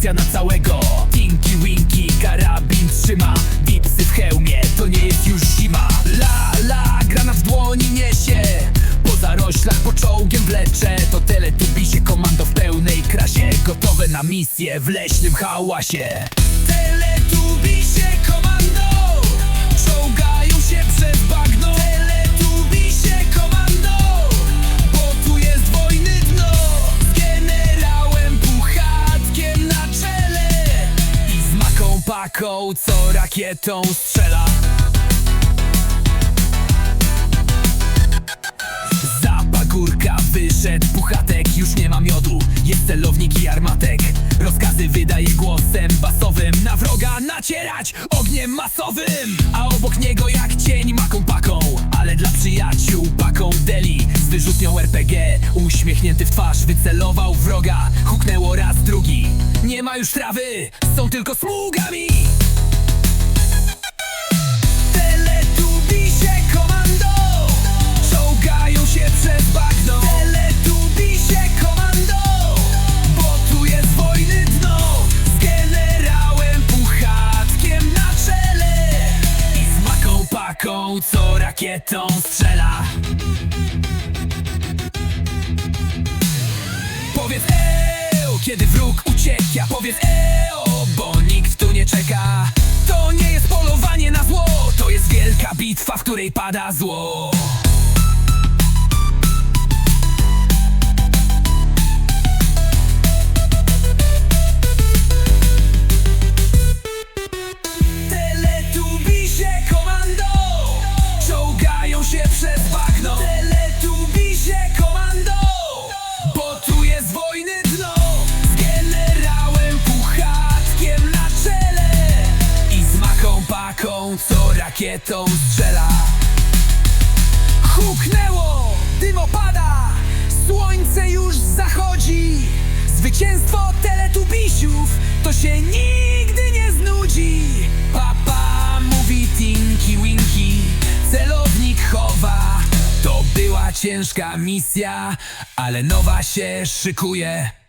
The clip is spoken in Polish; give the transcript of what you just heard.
akcja na całego. Tinky Winky, karabin trzyma. Bipsy w hełmie, to nie jest już zima. La la, granat w dłoni niesie. Po zaroślach, po czołgiem wlecze. To teletubisie, komando w pełnej krasie. Gotowe na misję w leśnym hałasie. Teletubisie, komando. Czołgają się przez bagno paką, co rakietą strzela. Za pagórka wyszedł puchatek, już nie ma miodu. Jest celownik i armatek. Rozkazy wydaje głosem basowym. Na wroga nacierać ogniem masowym. A obok niego jak cień maką paką. Ale dla przyjaciół paką deli. Z wyrzutnią RPG Uśmiechnięty w twarz wycelował wroga Nie ma już trawy, są tylko smugami. Teletubisie komando Czołgają się przez bagno. Teletubisie komando Bo tu jest wojny dno. Z generałem Puchatkiem na czele I z maką paką, co rakietą strzela. Powiedz eo, kiedy wróg ucieka Powiedz eo, bo nikt tu nie czeka. To nie jest polowanie na zło. To jest wielka bitwa, w której pada zło rakietą strzela Huknęło, dym opada Słońce już zachodzi. Zwycięstwo teletubisiów To się nigdy nie znudzi. Papa mówi Tinky Winky Celownik chowa. To była ciężka misja Ale nowa się szykuje